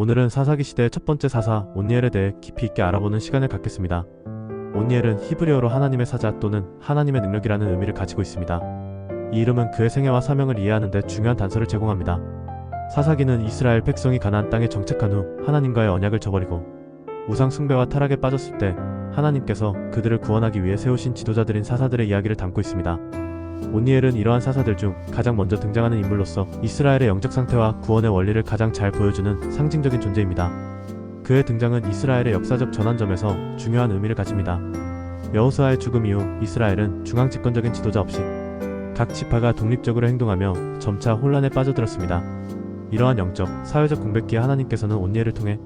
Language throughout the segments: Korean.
오늘은 사사기 시대의 첫 번째 사사 온니엘에 대해 깊이 있게 알아보는 시간을 갖겠습니다. 온니엘은 히브리어로 하나님의 사자 또는 하나님의 능력이라는 의미를 가지고 있습니다. 이 이름은 그의 생애와 사명을 이해하는 데 중요한 단서를 제공합니다. 사사기는 이스라엘 백성이 가나안 땅에 정착한 후 하나님과의 언약을 저버리고 우상 숭배와 타락에 빠졌을 때 하나님께서 그들을 구원하기 위해 세우신 지도자들인 사사들의 이야기를 담고 있습니다. 온니엘은 이러한 사사들 중 가장 먼저 등장하는 인물로서 이스라엘의 영적 상태와 구원의 원리를 가장 잘 보여주는 상징적인 존재입니다. 그의 등장은 이스라엘의 역사적 전환점에서 중요한 의미를 가집니다. 여호수아의 죽음 이후 이스라엘은 중앙 집권적인 지도자 없이 각 지파가 독립적으로 행동하며 점차 혼란에 빠져들었습니다. 이러한 영적, 사회적 공백기에 하나님께서는 온니엘을 통해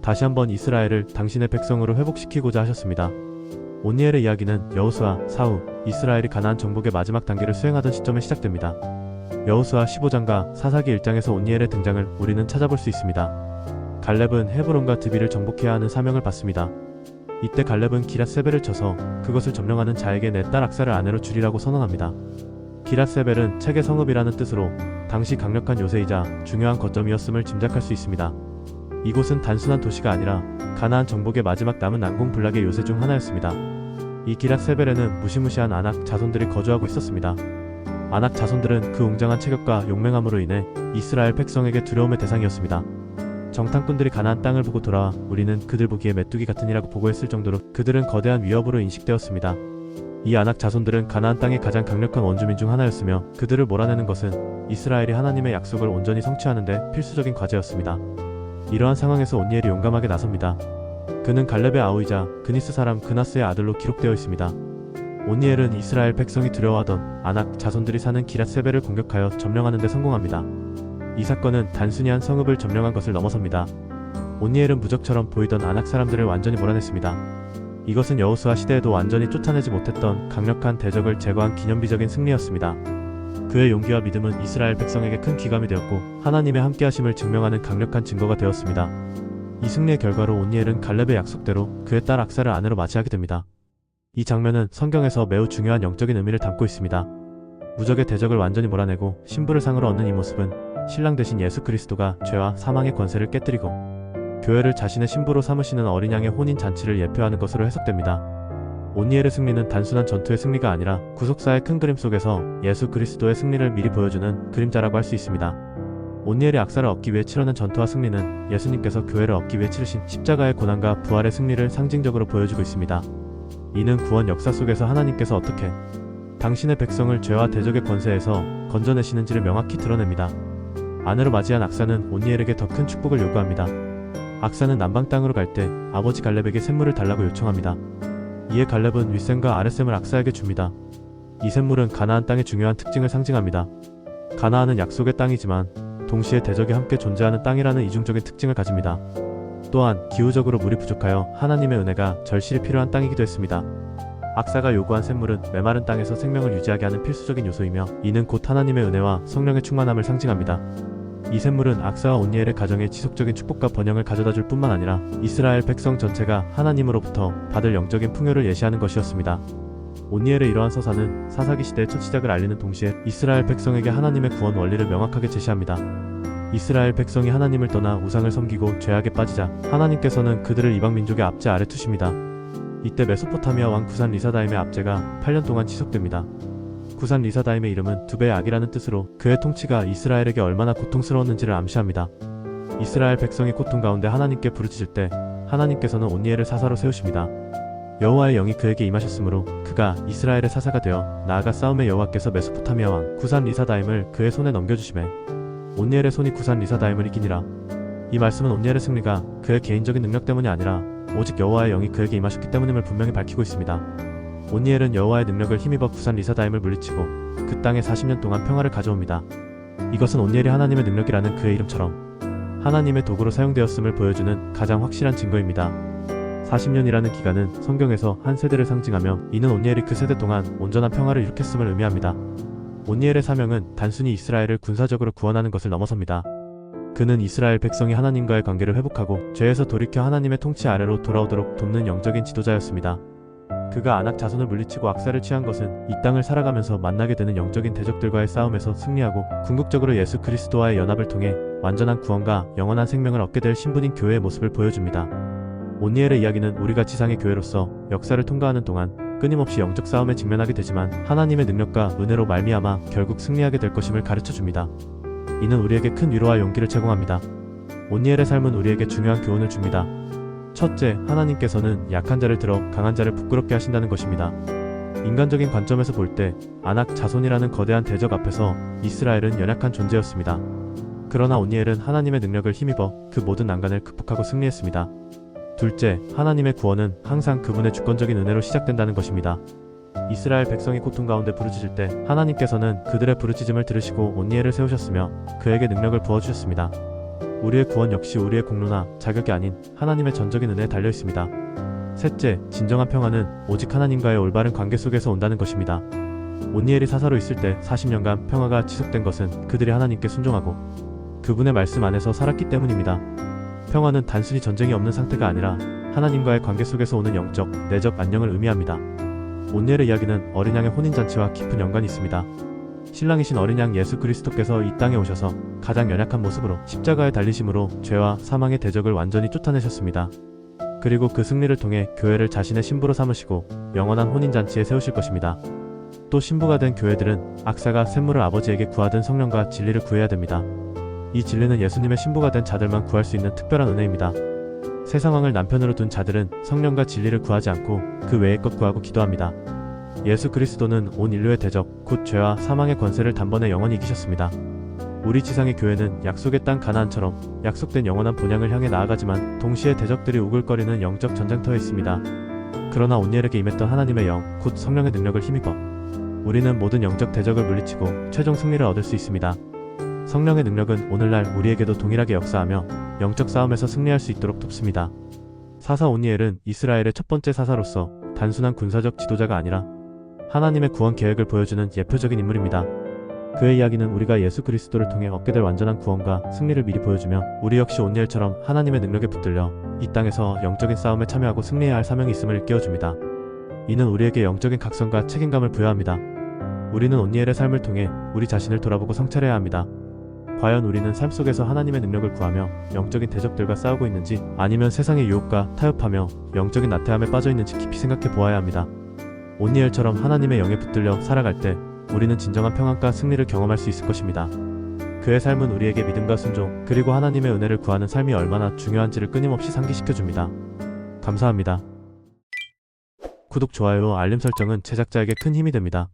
다시 한번 이스라엘을 당신의 백성으로 회복시키고자 하셨습니다. 온니엘의 이야기는 여호수아, 사후, 이스라엘이 가나안 정복의 마지막 단계를 수행하던 시점에 시작됩니다. 여호수아 15장과 사사기 1장에서 온니엘의 등장을 우리는 찾아볼 수 있습니다. 갈렙은 헤브론과 드비를 정복해야 하는 사명을 받습니다. 이때 갈렙은 기랏세벨을 쳐서 그것을 점령하는 자에게 내 딸 악사를 아내로 주리라고 선언합니다. 기랏세벨은 책의 성읍이라는 뜻으로 당시 강력한 요새이자 중요한 거점이었음을 짐작할 수 있습니다. 이곳은 단순한 도시가 아니라 가나안 정복의 마지막 남은 난공 불락의 요새 중 하나였습니다. 이 기랏세벨에는 무시무시한 아낙 자손들이 거주하고 있었습니다. 아낙 자손들은 그 웅장한 체격과 용맹함으로 인해 이스라엘 백성에게 두려움의 대상이었습니다. 정탐꾼들이 가나안 땅을 보고 돌아와 우리는 그들 보기에 메뚜기 같은 이라고 보고했을 정도로 그들은 거대한 위협으로 인식되었습니다. 이 아낙 자손들은 가나안 땅의 가장 강력한 원주민 중 하나였으며 그들을 몰아내는 것은 이스라엘이 하나님의 약속을 온전히 성취하는데 필수적인 과제였습니다. 이러한 상황에서 온니엘이 용감하게 나섭니다. 그는 갈렙의 아우이자 그니스 사람 그나스의 아들로 기록되어 있습니다. 온니엘은 이스라엘 백성이 두려워하던 아낙 자손들이 사는 기랏세벨을 공격하여 점령하는 데 성공합니다. 이 사건은 단순히 한 성읍을 점령한 것을 넘어섭니다. 온니엘은 무적처럼 보이던 아낙 사람들을 완전히 몰아냈습니다. 이것은 여호수아 시대에도 완전히 쫓아내지 못했던 강력한 대적을 제거한 기념비적인 승리였습니다. 그의 용기와 믿음은 이스라엘 백성에게 큰 기감이 되었고 하나님의 함께하심을 증명하는 강력한 증거가 되었습니다. 이 승리의 결과로 온니엘은 갈렙의 약속대로 그의 딸 악사를 아내로 맞이하게 됩니다. 이 장면은 성경에서 매우 중요한 영적인 의미를 담고 있습니다. 무적의 대적을 완전히 몰아내고 신부를 상으로 얻는 이 모습은 신랑 대신 예수 그리스도가 죄와 사망의 권세를 깨뜨리고 교회를 자신의 신부로 삼으시는 어린 양의 혼인 잔치를 예표하는 것으로 해석됩니다. 온니엘의 승리는 단순한 전투의 승리가 아니라 구속사의 큰 그림 속에서 예수 그리스도의 승리를 미리 보여주는 그림자라고 할 수 있습니다. 온니엘의 악사를 얻기 위해 치러낸 전투와 승리는 예수님께서 교회를 얻기 위해 치르신 십자가의 고난과 부활의 승리를 상징적으로 보여주고 있습니다. 이는 구원 역사 속에서 하나님께서 어떻게 당신의 백성을 죄와 대적의 권세에서 건져내시는지를 명확히 드러냅니다. 아내로 맞이한 악사는 온니엘에게 더 큰 축복을 요구합니다. 악사는 남방 땅으로 갈 때 아버지 갈렙에게 샘물을 달라고 요청합니다. 이에 갈렙은 윗샘과 아랫샘을 악사에게 줍니다. 이 샘물은 가나안 땅의 중요한 특징을 상징합니다. 가나안은 약속의 땅이지만 동시에 대적이 함께 존재하는 땅이라는 이중적인 특징을 가집니다. 또한 기후적으로 물이 부족하여 하나님의 은혜가 절실히 필요한 땅이기도 했습니다. 악사가 요구한 샘물은 메마른 땅에서 생명을 유지하게 하는 필수적인 요소이며 이는 곧 하나님의 은혜와 성령의 충만함을 상징합니다. 이 샘물은 악사와 온니엘의 가정에 지속적인 축복과 번영을 가져다 줄 뿐만 아니라 이스라엘 백성 전체가 하나님으로부터 받을 영적인 풍요를 예시하는 것이었습니다. 온니엘의 이러한 서사는 사사기 시대의 첫 시작을 알리는 동시에 이스라엘 백성에게 하나님의 구원 원리를 명확하게 제시합니다. 이스라엘 백성이 하나님을 떠나 우상을 섬기고 죄악에 빠지자 하나님께서는 그들을 이방 민족의 압제 아래 두십니다. 이때 메소포타미아 왕 구산 리사다임의 압제가 8년 동안 지속됩니다. 구산 리사다임의 이름은 두 배의 악이라는 뜻으로 그의 통치가 이스라엘에게 얼마나 고통스러웠는지를 암시합니다. 이스라엘 백성이 고통 가운데 하나님께 부르짖을 때 하나님께서는 온니엘을 사사로 세우십니다. 여호와의 영이 그에게 임하셨으므로 그가 이스라엘의 사사가 되어 나아가 싸움의 여호와께서 메소포타미아 왕 구산 리사다임을 그의 손에 넘겨주심에 온니엘의 손이 구산 리사다임을 이기니라. 이 말씀은 온니엘의 승리가 그의 개인적인 능력 때문이 아니라 오직 여호와의 영이 그에게 임하셨기 때문임을 분명히 밝히고 있습니다. 온니엘은 여호와의 능력을 힘입어 구산 리사다임을 물리치고 그 땅에 40년 동안 평화를 가져옵니다. 이것은 온니엘이 하나님의 능력이라는 그의 이름처럼 하나님의 도구로 사용되었음을 보여주는 가장 확실한 증거입니다. 40년이라는 기간은 성경에서 한 세대를 상징하며 이는 온니엘이 그 세대 동안 온전한 평화를 일으켰음을 의미합니다. 온니엘의 사명은 단순히 이스라엘을 군사적으로 구원하는 것을 넘어섭니다. 그는 이스라엘 백성이 하나님과의 관계를 회복하고 죄에서 돌이켜 하나님의 통치 아래로 돌아오도록 돕는 영적인 지도자였습니다. 그가 안악 자손을 물리치고 악사를 취한 것은 이 땅을 살아가면서 만나게 되는 영적인 대적들과의 싸움에서 승리하고 궁극적으로 예수 그리스도와의 연합을 통해 완전한 구원과 영원한 생명을 얻게 될 신분인 교회의 모습을 보여줍니다. 온니엘의 이야기는 우리가 지상의 교회로서 역사를 통과하는 동안 끊임없이 영적 싸움에 직면하게 되지만 하나님의 능력과 은혜로 말미암아 결국 승리하게 될 것임을 가르쳐 줍니다. 이는 우리에게 큰 위로와 용기를 제공합니다. 온니엘의 삶은 우리에게 중요한 교훈을 줍니다. 첫째, 하나님께서는 약한 자를 들어 강한 자를 부끄럽게 하신다는 것입니다. 인간적인 관점에서 볼 때 아낙 자손이라는 거대한 대적 앞에서 이스라엘은 연약한 존재였습니다. 그러나 온니엘은 하나님의 능력을 힘입어 그 모든 난간을 극복하고 승리했습니다. 둘째, 하나님의 구원은 항상 그분의 주권적인 은혜로 시작된다는 것입니다. 이스라엘 백성이 고통 가운데 부르짖을 때 하나님께서는 그들의 부르짖음을 들으시고 온니엘을 세우셨으며 그에게 능력을 부어주셨습니다. 우리의 구원 역시 우리의 공로나 자격이 아닌 하나님의 전적인 은혜에 달려 있습니다. 셋째, 진정한 평화는 오직 하나님과의 올바른 관계 속에서 온다는 것입니다. 온니엘이 사사로 있을 때 40년간 평화가 지속된 것은 그들이 하나님께 순종하고 그분의 말씀 안에서 살았기 때문입니다. 평화는 단순히 전쟁이 없는 상태가 아니라 하나님과의 관계 속에서 오는 영적, 내적 안녕을 의미합니다. 온니엘의 이야기는 어린 양의 혼인잔치와 깊은 연관이 있습니다. 신랑이신 어린 양 예수 그리스도께서 이 땅에 오셔서 가장 연약한 모습으로 십자가에 달리심으로 죄와 사망의 대적을 완전히 쫓아내셨습니다. 그리고 그 승리를 통해 교회를 자신의 신부로 삼으시고 영원한 혼인잔치에 세우실 것입니다. 또 신부가 된 교회들은 악사가 샘물을 아버지에게 구하던 성령과 진리를 구해야 됩니다. 이 진리는 예수님의 신부가 된 자들만 구할 수 있는 특별한 은혜입니다. 새 상황을 남편으로 둔 자들은 성령과 진리를 구하지 않고 그 외의 것 구하고 기도합니다. 예수 그리스도는 온 인류의 대적, 곧 죄와 사망의 권세를 단번에 영원히 이기셨습니다. 우리 지상의 교회는 약속의 땅 가나안처럼 약속된 영원한 본향을 향해 나아가지만 동시에 대적들이 우글거리는 영적 전쟁터에 있습니다. 그러나 온니엘에게 임했던 하나님의 영, 곧 성령의 능력을 힘입어 우리는 모든 영적 대적을 물리치고 최종 승리를 얻을 수 있습니다. 성령의 능력은 오늘날 우리에게도 동일하게 역사하며 영적 싸움에서 승리할 수 있도록 돕습니다. 사사 온니엘은 이스라엘의 첫 번째 사사로서 단순한 군사적 지도자가 아니라 하나님의 구원 계획을 보여주는 예표적인 인물입니다. 그의 이야기는 우리가 예수 그리스도를 통해 얻게 될 완전한 구원과 승리를 미리 보여주며 우리 역시 온니엘처럼 하나님의 능력에 붙들려 이 땅에서 영적인 싸움에 참여하고 승리해야 할 사명이 있음을 일깨워줍니다. 이는 우리에게 영적인 각성과 책임감을 부여합니다. 우리는 온니엘의 삶을 통해 우리 자신을 돌아보고 성찰해야 합니다. 과연 우리는 삶 속에서 하나님의 능력을 구하며 영적인 대적들과 싸우고 있는지 아니면 세상의 유혹과 타협하며 영적인 나태함에 빠져 있는지 깊이 생각해 보아야 합니다. 온니엘처럼 하나님의 영에 붙들려 살아갈 때 우리는 진정한 평안과 승리를 경험할 수 있을 것입니다. 그의 삶은 우리에게 믿음과 순종, 그리고 하나님의 은혜를 구하는 삶이 얼마나 중요한지를 끊임없이 상기시켜 줍니다. 감사합니다. 구독, 좋아요, 알림 설정은 제작자에게 큰 힘이 됩니다.